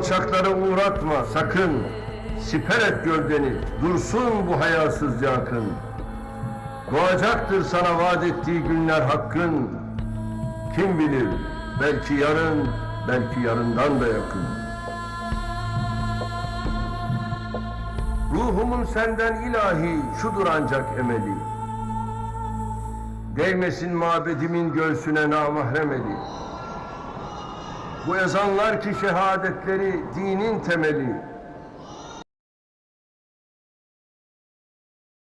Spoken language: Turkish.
alçaklara uğratma sakın. Siper et gövdeni, dursun bu hayasızca akın. Doğacaktır sana vaat ettiği günler hakkın. Kim bilir, belki yarın, belki yarından da yakın. Ruhumun senden ilahi şudur ancak emeli. Değmesin mabedimin göğsüne namahrem eli. Bu ezanlar ki şehadetleri dinin temeli.